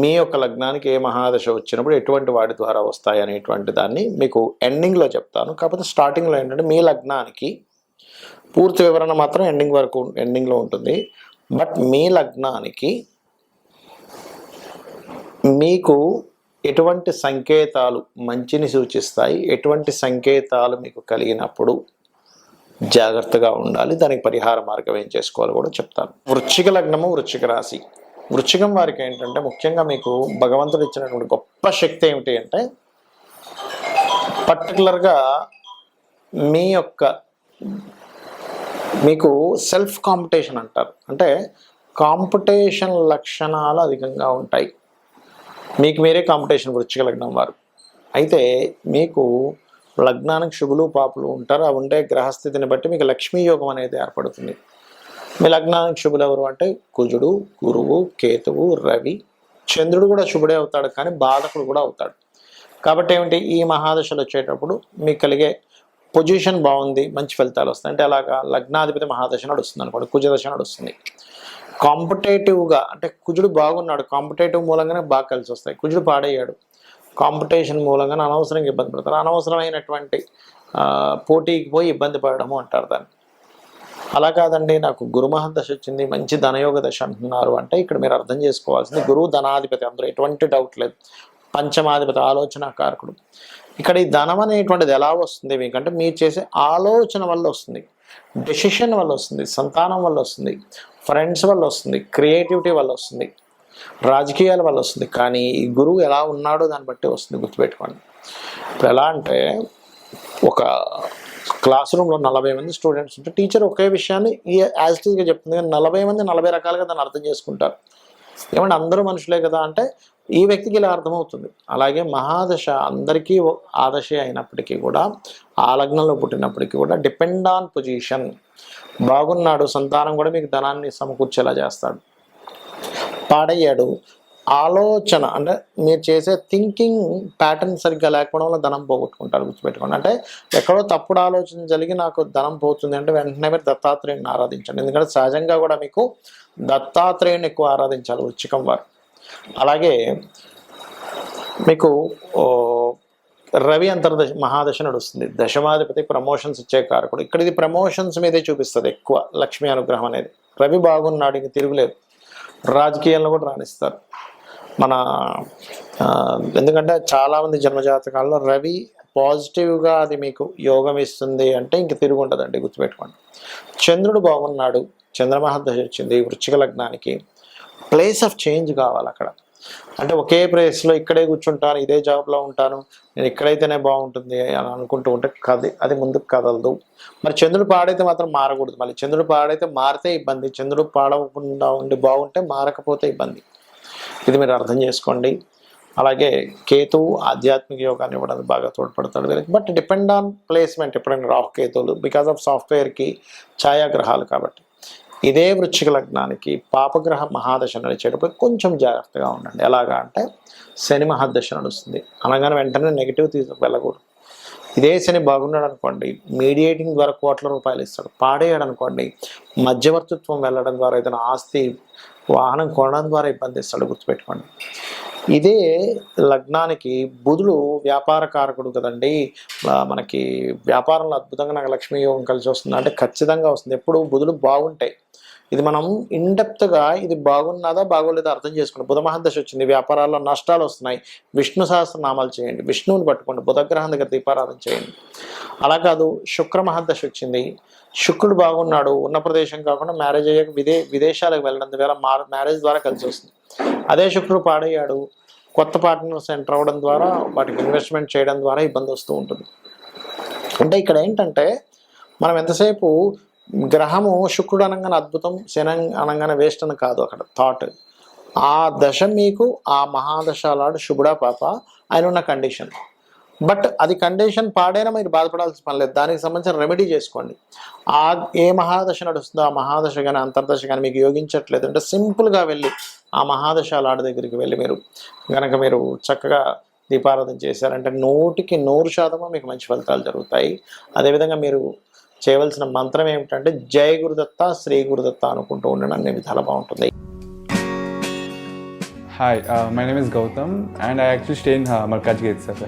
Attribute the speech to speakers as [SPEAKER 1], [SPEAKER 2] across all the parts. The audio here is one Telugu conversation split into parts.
[SPEAKER 1] మీ యొక్క లగ్నానికి ఏ మహాదశ వచ్చినప్పుడు ఎటువంటి వాటి ద్వారా వస్తాయి అనేటువంటి దాన్ని మీకు ఎండింగ్లో చెప్తాను. కాకపోతే స్టార్టింగ్లో ఏంటంటే మీ లగ్నానికి పూర్తి వివరణ మాత్రం ఎండింగ్ వరకు ఎండింగ్లో ఉంటుంది. బట్ మీ లగ్నానికి మీకు ఎటువంటి సంకేతాలు మంచిని సూచిస్తాయి ఎటువంటి సంకేతాలు మీకు కలిగినప్పుడు జాగ్రత్తగా ఉండాలి. దానికి పరిహార మార్గం ఏం చేసుకోవాలో కూడా చెప్తాను. వృచ్చిక లగ్నము వృచ్చిక రాశి. వృచ్చికం వారికి ఏంటంటే ముఖ్యంగా మీకు భగవంతుడు ఇచ్చినటువంటి గొప్ప శక్తి ఏమిటి అంటే పర్టికులర్గా మీ యొక్క మీకు సెల్ఫ్ కాంపిటీషన్ అంటారు. అంటే కాంపిటీషన్ లక్షణాలు అధికంగా ఉంటాయి. మీకు మీరే కాంపిటీషన్ వృచ్చిక లగ్నం వారు. అయితే మీకు లగ్నానికి శుభులు పాపులు ఉంటారు. ఆ ఉండే గ్రహస్థితిని బట్టి మీకు లక్ష్మీ యోగం అనేది ఏర్పడుతుంది. మీ లగ్నానికి శుభులు ఎవరు అంటే కుజుడు గురువు కేతువు రవి. చంద్రుడు కూడా శుభుడే అవుతాడు కానీ బాధకుడు కూడా అవుతాడు. కాబట్టి ఏమిటి? ఈ మహాదశలు వచ్చేటప్పుడు మీకు కలిగే పొజిషన్ బాగుంది మంచి ఫలితాలు వస్తాయి. అంటే అలాగా లగ్నాధిపతి మహాదశ నడుస్తుంది అనుకోండి కుజదశ నడుస్తుంది. కాంపిటేటివ్గా అంటే కుజుడు బాగున్నాడు కాంపిటేటివ్ మూలంగానే బాగా కలిసి వస్తాయి. కుజుడు పాడయ్యాడు కాంపిటీషన్ మూలంగానే అనవసరంగా ఇబ్బంది పడతారు. అనవసరమైనటువంటి పోటీకి పోయి ఇబ్బంది పడడము అంటారు దాన్ని. అలా కాదండి నాకు గురుమహ దశ వచ్చింది మంచి ధనయోగ దశ అంటున్నారు అంటే ఇక్కడ మీరు అర్థం చేసుకోవాల్సింది గురువు ధనాధిపతి అందులో ఎటువంటి డౌట్ లేదు. పంచమాధిపతి ఆలోచన కారకుడు. ఇక్కడ ఈ ధనం అనేటువంటిది ఎలా వస్తుంది మీకంటే మీరు చేసే ఆలోచన వల్ల వస్తుంది డెసిషన్ వల్ల వస్తుంది సంతానం వల్ల వస్తుంది ఫ్రెండ్స్ వల్ల వస్తుంది క్రియేటివిటీ వల్ల వస్తుంది రాజకీయాల వల్ల వస్తుంది. కానీ ఈ గురువు ఎలా ఉన్నాడో దాన్ని బట్టి వస్తుంది గుర్తుపెట్టుకోండి. ఇప్పుడు ఎలా అంటే ఒక క్లాస్ రూమ్లో నలభై మంది స్టూడెంట్స్ ఉంటే టీచర్ ఒకే విషయాన్ని యాజ్ టీజ్గా చెప్తుంది. కానీ నలభై మంది నలభై రకాలుగా దాన్ని అర్థం చేసుకుంటారు. ఏమంటే అందరూ మనుషులే కదా అంటే ఈ వ్యక్తికి ఇలా అర్థమవుతుంది. అలాగే మహాదశ అందరికీ ఓ- ఆదశ అయినప్పటికీ కూడా ఆ లగ్నంలో పుట్టినప్పటికీ కూడా డిపెండ్ ఆన్ పొజిషన్ బాగున్నాడు సంతానం కూడా మీకు ధనాన్ని సమకూర్చేలా చేస్తాడు. పాడయ్యాడు ఆలోచన అంటే మీరు చేసే థింకింగ్ ప్యాటర్న్ సరిగ్గా లేకపోవడం వల్ల ధనం పోగొట్టుకుంటారు గుర్తుపెట్టుకోండి. అంటే ఎక్కడో తప్పుడు ఆలోచన జరిగి నాకు ధనం పోతుంది అంటే వెంటనే మీరు దత్తాత్రేయుని ఆరాధించండి. ఎందుకంటే సహజంగా కూడా మీకు దత్తాత్రేయుని ఎక్కువ ఆరాధించాలి వృచ్చికం వారు. అలాగే మీకు రవి అంతర్దశ మహాదశ నడుస్తుంది దశమాధిపతి ప్రమోషన్స్ ఇచ్చే కారకుడు. ఇక్కడ ఇది ప్రమోషన్స్ మీదే చూపిస్తుంది ఎక్కువ లక్ష్మీ అనుగ్రహం అనేది. రవి బాగున్నాడు ఇంక తిరుగులేదు. రాజకీయాల్లో కూడా రాణిస్తారు. మన ఎందుకంటే చాలామంది జన్మజాతకాల్లో రవి పాజిటివ్గా అది మీకు యోగం ఇస్తుంది అంటే ఇంక తిరుగు ఉంటుందండి గుర్తుపెట్టుకోండి. చంద్రుడు బాగున్నాడు చంద్రమహాదశ వచ్చింది వృచ్చిక లగ్నానికి. ప్లేస్ ఆఫ్ చేంజ్ కావాలి అక్కడ. అంటే ఒకే ప్లేస్లో ఇక్కడే కూర్చుంటాను ఇదే జాబ్లో ఉంటాను నేను ఇక్కడైతేనే బాగుంటుంది అని అనుకుంటూ ఉంటే కది అది ముందుకు కదలదు. మరి చంద్రుడు పాడైతే మాత్రం మారకూడదు. మళ్ళీ చంద్రుడు పాడైతే మారితే ఇబ్బంది చంద్రుడు పాడకుండా ఉండి బాగుంటే మారకపోతే ఇబ్బంది. ఇది మీరు అర్థం చేసుకోండి. అలాగే కేతువు ఆధ్యాత్మిక యోగాన్ని ఇవ్వడానికి బాగా తోడ్పడతాడు వీళ్ళకి బట్ డిపెండ్ ఆన్ ప్లేస్మెంట్ ఎప్పుడైనా రాహు కేతువులు బికాస్ ఆఫ్ సాఫ్ట్వేర్కి ఛాయాగ్రహాలు కాబట్టి. ఇదే వృశ్చిక లగ్నానికి పాపగ్రహ మహాదశ నడిచేటప్పుడు కొంచెం జాగ్రత్తగా ఉండండి. ఎలాగా అంటే శని మహాదశ నడుస్తుంది. అనగానే వెంటనే నెగిటివ్ తీసుకు వెళ్ళకూడదు. ఇదే శని బాగున్నాడు అనుకోండి మీడియేటింగ్ ద్వారా కోట్ల రూపాయలు ఇస్తాడు పాడేయాడు అనుకోండి మధ్యవర్తిత్వం వెళ్ళడం ద్వారా ఏదైనా ఆస్తి వాహనం కొనడం ద్వారా ఇబ్బంది ఇస్తాడు గుర్తుపెట్టుకోండి. ఇదే లగ్నానికి బుధుడు వ్యాపార కారకుడు కదండి మనకి వ్యాపారంలో అద్భుతంగా నాకు లక్ష్మీ యోగం కలిసి వస్తుంది. అంటే ఖచ్చితంగా వస్తుంది. ఎప్పుడు బుధుడు బాగుంటాయి ఇది మనం ఇన్డెప్త్గా ఇది బాగున్నదా బాగోలేదా అర్థం చేసుకోండి బుధ మహాదశ వచ్చింది వ్యాపారాల్లో నష్టాలు వస్తున్నాయి విష్ణు సహస్రనామాలు చేయండి విష్ణువుని పట్టుకోండి బుధగ్రహం దగ్గర దీపారాధన చేయండి. అలా కాదు శుక్ర మహర్దశ వచ్చింది శుక్రుడు బాగున్నాడు ఉన్న ప్రదేశం కాకుండా మ్యారేజ్ అయ్యాక విదే విదేశాలకు వెళ్ళడం ద్వారా మ్యారేజ్ ద్వారా కలిసి వస్తుంది. అదే శుక్రుడు పాడయ్యాడు కొత్త పార్ట్నర్స్ ఎంటర్ అవ్వడం ద్వారా వాటికి ఇన్వెస్ట్మెంట్ చేయడం ద్వారా ఇబ్బంది వస్తూ ఉంటుంది. అంటే ఇక్కడ ఏంటంటే మనం ఎంతసేపు గ్రహము శుక్రుడు అనగానే అద్భుతం శని అనగానే వేస్ట్ అని కాదు అక్కడ థాట్ ఆ దశ మీకు ఆ మహాదశాలాడు శుభుడా పాప ఆయన ఉన్న కండిషన్ బట్ అది కండిషన్ పాడైనా మీరు బాధపడాల్సిన పని లేదు. దానికి సంబంధించిన రెమెడీ చేసుకోండి. ఆ ఏ మహాదశ నడుస్తుందో ఆ మహాదశ కానీ అంతర్దశ కానీ మీకు యోగించట్లేదు అంటే సింపుల్గా వెళ్ళి ఆ మహాదశాలాడు దగ్గరికి వెళ్ళి మీరు కనుక మీరు చక్కగా దీపారాధన చేశారంటే నూటికి నూరు శాతము మీకు మంచి ఫలితాలు జరుగుతాయి. అదేవిధంగా మీరు చేయవలసిన మంత్రం ఏమిటంటే జయ గురుదత్త శ్రీ గురుదత్త అనుకుంటూ ఉండడం. అన్ని విధాలు బాగుంటుంది.
[SPEAKER 2] Hi my name is Gautam and I actually stay in Markaz gate sir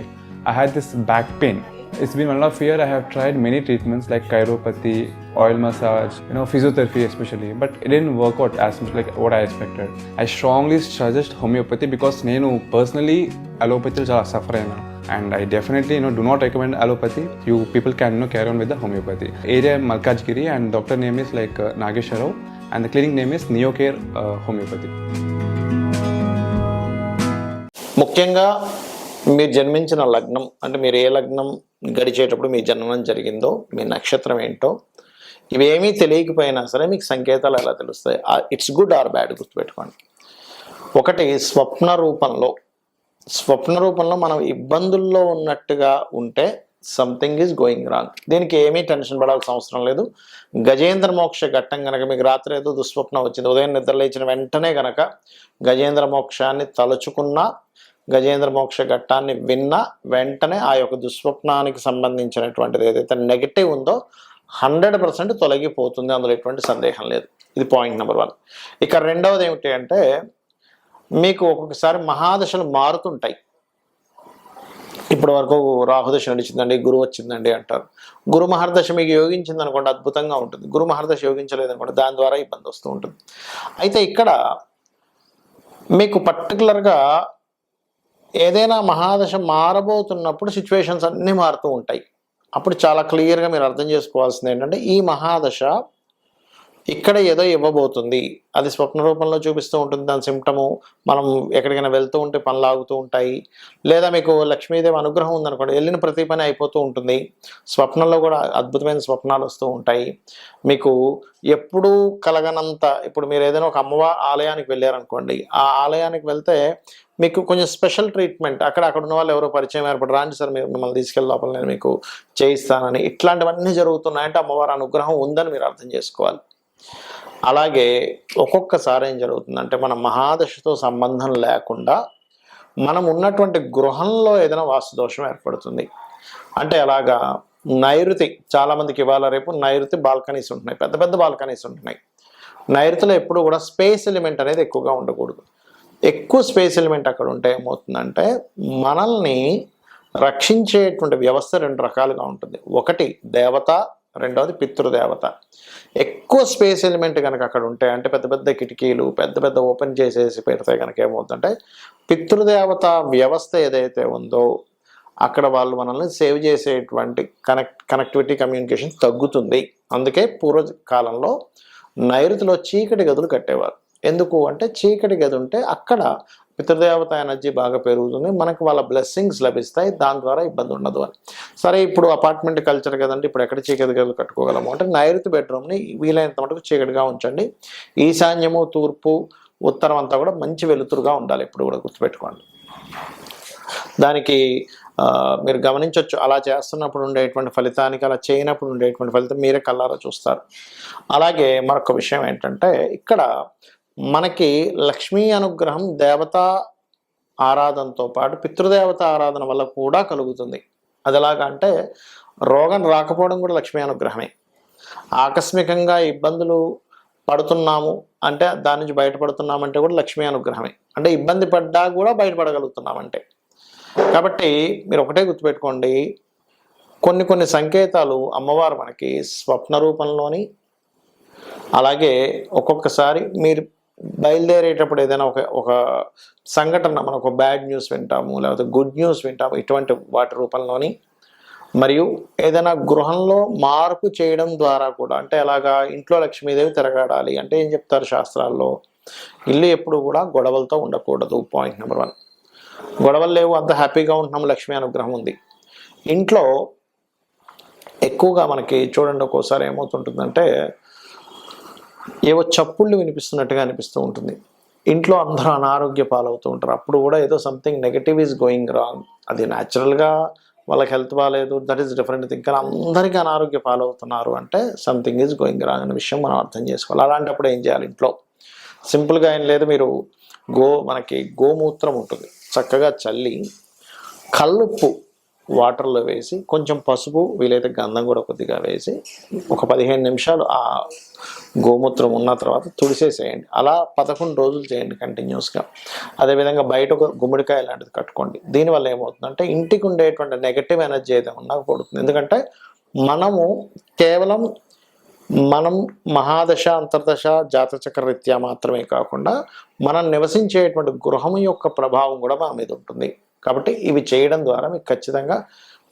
[SPEAKER 2] I had this back pain It's been one of year. I have tried many treatments like chiropathy, oil massage, you know, physiotherapy especially, but it didn't work out as much like what I expected. I strongly suggest homeopathy because నేను personally allopathy చాలా సఫర్ అయినా and I definitely you know do not recommend allopathy. You people can you know carry on with the homeopathy. Area Malkajgiri and doctor name is like uh, Nagesha Rao and the clinic
[SPEAKER 1] ముఖ్యంగా మీరు జన్మించిన లగ్నం అంటే మీరు ఏ లగ్నం గడిచేటప్పుడు మీ జననం జరిగిందో మీ నక్షత్రం ఏంటో ఇవేమీ తెలియకపోయినా సరే మీకు సంకేతాలు ఎలా తెలుస్తాయి? ఇట్స్ గుడ్ ఆర్ బ్యాడ్ గుర్తుపెట్టుకోండి. ఒకటి స్వప్న రూపంలో. స్వప్న రూపంలో మనం ఇబ్బందుల్లో ఉన్నట్టుగా ఉంటే సంథింగ్ ఈజ్ గోయింగ్ రాంగ్ దీనికి ఏమీ టెన్షన్ పడాల్సిన అవసరం లేదు. గజేంద్ర మోక్ష ఘట్టం కనుక మీకు రాత్రి ఏదో దుస్వప్నం వచ్చింది ఉదయం నిద్రలేచిన వెంటనే కనుక గజేంద్ర మోక్షాన్ని తలుచుకున్నా గజేంద్ర మోక్ష ఘట్టాన్ని విన్న వెంటనే ఆ యొక్క దుస్వప్నానికి సంబంధించినటువంటిది ఏదైతే నెగటివ్ ఉందో హండ్రెడ్ పర్సెంట్ తొలగిపోతుంది. అందులో ఎటువంటి సందేహం లేదు. ఇది పాయింట్ నెంబర్ వన్ ఇక రెండవది ఏమిటి అంటే మీకు ఒక్కొక్కసారి మహాదశలు మారుతుంటాయి. ఇప్పటి వరకు రాహుదశ నడిచిందండి గురువు వచ్చిందండి అంటారు. గురు మహర్దశ మీకు యోగించింది అనుకోండి అద్భుతంగా ఉంటుంది. గురు మహర్దశ యోగించలేదు అనుకోండి దాని ద్వారా ఇబ్బంది వస్తూ ఉంటుంది. అయితే ఇక్కడ మీకు పర్టికులర్గా ఏదైనా మహాదశ మారబోతున్నప్పుడు సిచ్యువేషన్స్ అన్నీ మారుతూ ఉంటాయి. అప్పుడు చాలా క్లియర్గా మీరు అర్థం చేసుకోవాల్సింది ఏంటంటే ఈ మహాదశ ఇక్కడ ఏదో ఇవ్వబోతుంది. అది స్వప్న రూపంలో చూపిస్తూ ఉంటుంది. దాని సిమ్టము మనం ఎక్కడికైనా వెళ్తూ ఉంటే పనులు ఆగుతూ ఉంటాయి. లేదా మీకు లక్ష్మీదేవి అనుగ్రహం ఉందనుకోండి వెళ్ళిన ప్రతి పని అయిపోతూ ఉంటుంది. స్వప్నంలో కూడా అద్భుతమైన స్వప్నాలు వస్తూ ఉంటాయి. మీకు ఎప్పుడూ కలగనంత ఇప్పుడు మీరు ఏదైనా ఒక అమ్మవారి ఆలయానికి వెళ్ళారనుకోండి ఆ ఆలయానికి వెళ్తే మీకు కొంచెం స్పెషల్ ట్రీట్మెంట్ అక్కడ అక్కడ ఉన్న వాళ్ళు ఎవరో పరిచయం ఏర్పడి రాండి సార్ మీరు మిమ్మల్ని తీసుకెళ్ళి లోపల నేను మీకు చేయిస్తానని ఇట్లాంటివన్నీ జరుగుతున్నాయంటే అమ్మవారి అనుగ్రహం ఉందని మీరు అర్థం చేసుకోవాలి. అలాగే ఒక్కొక్కసారి ఏం జరుగుతుందంటే మన మహాదశతో సంబంధం లేకుండా మనం ఉన్నటువంటి గృహంలో ఏదైనా వాస్తుదోషం ఏర్పడుతుంది. అంటే అలాగా నైరుతి చాలామందికి ఇవాళ రేపు నైరుతి బాల్కనీస్ ఉంటున్నాయి. పెద్ద పెద్ద బాల్కనీస్ ఉంటున్నాయి. నైరుతిలో ఎప్పుడు కూడా స్పేస్ ఎలిమెంట్ అనేది ఎక్కువగా ఉండకూడదు. ఎక్కువ స్పేస్ ఎలిమెంట్ అక్కడ ఉంటే ఏమవుతుందంటే మనల్ని రక్షించేటువంటి వ్యవస్థ రెండు రకాలుగా ఉంటుంది. ఒకటి దేవత రెండవది పితృదేవత. ఎక్కువ స్పేస్ ఎలిమెంట్ కనుక అక్కడ ఉంటే అంటే పెద్ద పెద్ద కిటికీలు పెద్ద పెద్ద ఓపెన్ చేసేసి పెడితే కనుక ఏమవుతుందంటే పితృదేవత వ్యవస్థ ఏదైతే ఉందో అక్కడ వాళ్ళు మనల్ని సేవ్ చేసేటువంటి కనెక్ట్ కనెక్టివిటీ కమ్యూనికేషన్ తగ్గుతుంది. అందుకే పూర్వకాలంలో నైరుతిలో చీకటి గదులు కట్టేవారు. ఎందుకు అంటే చీకటి గది ఉంటే అక్కడ పితృదేవత ఎనర్జీ బాగా పెరుగుతుంది. మనకు వాళ్ళ బ్లెస్సింగ్స్ లభిస్తాయి. దాని ద్వారా ఇబ్బంది ఉండదు అని. సరే ఇప్పుడు అపార్ట్మెంట్ కల్చర్ కదండి. ఇప్పుడు ఎక్కడ చీకటి గదులు కట్టుకోగలము అంటే నైరుతి బెడ్రూమ్ని వీలైనంత మటుకు చీకటిగా ఉంచండి. ఈశాన్యము తూర్పు ఉత్తరం అంతా కూడా మంచి వెలుతురుగా ఉండాలి. ఇప్పుడు కూడా గుర్తుపెట్టుకోండి. దానికి మీరు గమనించవచ్చు అలా చేస్తున్నప్పుడు ఉండేటువంటి ఫలితానికి అలా చేయనప్పుడు ఉండేటువంటి ఫలితం మీరే కల్లారా చూస్తారు. అలాగే మరొక విషయం ఏంటంటే ఇక్కడ మనకి లక్ష్మీ అనుగ్రహం దేవతా ఆరాధనతో పాటు పితృదేవత ఆరాధన వల్ల కూడా కలుగుతుంది. అది ఎలాగా అంటే రోగం రాకపోవడం కూడా లక్ష్మీ అనుగ్రహమే. ఆకస్మికంగా ఇబ్బందులు పడుతున్నాము అంటే దాని నుంచి బయటపడుతున్నామంటే కూడా లక్ష్మీ అనుగ్రహమే. అంటే ఇబ్బంది పడ్డా కూడా బయటపడగలుగుతున్నామంటే. కాబట్టి మీరు ఒకటే గుర్తుపెట్టుకోండి. కొన్ని కొన్ని సంకేతాలు అమ్మవారు మనకి స్వప్న రూపంలోని అలాగే ఒక్కొక్కసారి మీరు బయలుదేరేటప్పుడు ఏదైనా ఒక ఒక సంఘటన మనం ఒక బ్యాడ్ న్యూస్ వింటాము లేకపోతే గుడ్ న్యూస్ వింటాము ఇటువంటి వాటి రూపంలోని మరియు ఏదైనా గృహంలో మార్పు చేయడం ద్వారా కూడా అంటే ఎలాగా ఇంట్లో లక్ష్మీదేవి తిరగాడాలి అంటే ఏం చెప్తారు శాస్త్రాల్లో? ఇల్లు ఎప్పుడు కూడా గొడవలతో ఉండకూడదు పాయింట్ నెంబర్ వన్ గొడవలు లేవు అంత హ్యాపీగా ఉంటున్నాం లక్ష్మీ అనుగ్రహం ఉంది. ఇంట్లో ఎక్కువగా మనకి చూడండి ఒక్కోసారి ఏమవుతుంటుందంటే ఏవో చప్పుళ్ళు వినిపిస్తున్నట్టుగా అనిపిస్తూ ఉంటుంది. ఇంట్లో అందరూ అనారోగ్య పాలవుతూ ఉంటారు. అప్పుడు కూడా ఏదో something negative is going wrong అది న్యాచురల్గా వాళ్ళకి హెల్త్ బాగాలేదు దట్ ఈస్ డిఫరెంట్ థింగ్ కానీ అందరికీ అనారోగ్య పాలవుతున్నారు అంటే సంథింగ్ ఈజ్ గోయింగ్ రాంగ్ అనే విషయం మనం అర్థం చేసుకోవాలి. అలాంటప్పుడు ఏం చేయాలి ఇంట్లో? సింపుల్గా ఏం లేదు. మీరు గో మనకి గోమూత్రం ఉంటుంది. చక్కగా చల్లి కల్లుప్పు వాటర్లో వేసి కొంచెం పసుపు వీలైతే గంధం కూడా కొద్దిగా వేసి ఒక పదిహేను నిమిషాలు ఆ గోమూత్రం ఉన్న తర్వాత తుడిసేసేయండి. అలా పదకొండు రోజులు చేయండి కంటిన్యూస్గా. అదేవిధంగా బయట ఒక గుమ్మడికాయ లాంటిది కట్టుకోండి. దీనివల్ల ఏమవుతుందంటే ఇంటికి ఉండేటువంటి నెగటివ్ ఎనర్జీ అయితే ఉన్నా పడుతుంది ఎందుకంటే మనము కేవలం మనం మహాదశ అంతర్దశ జాతచక్ర రీత్యా మాత్రమే కాకుండా మనం నివసించేటువంటి గృహం యొక్క ప్రభావం కూడా మన మీద ఉంటుంది. కాబట్టి ఇవి చేయడం ద్వారా మీకు ఖచ్చితంగా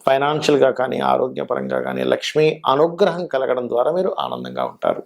[SPEAKER 1] ఫైనాన్షియల్గా కానీ ఆరోగ్యపరంగా కానీ లక్ష్మీ అనుగ్రహం కలగడం ద్వారా మీరు ఆనందంగా ఉంటారు.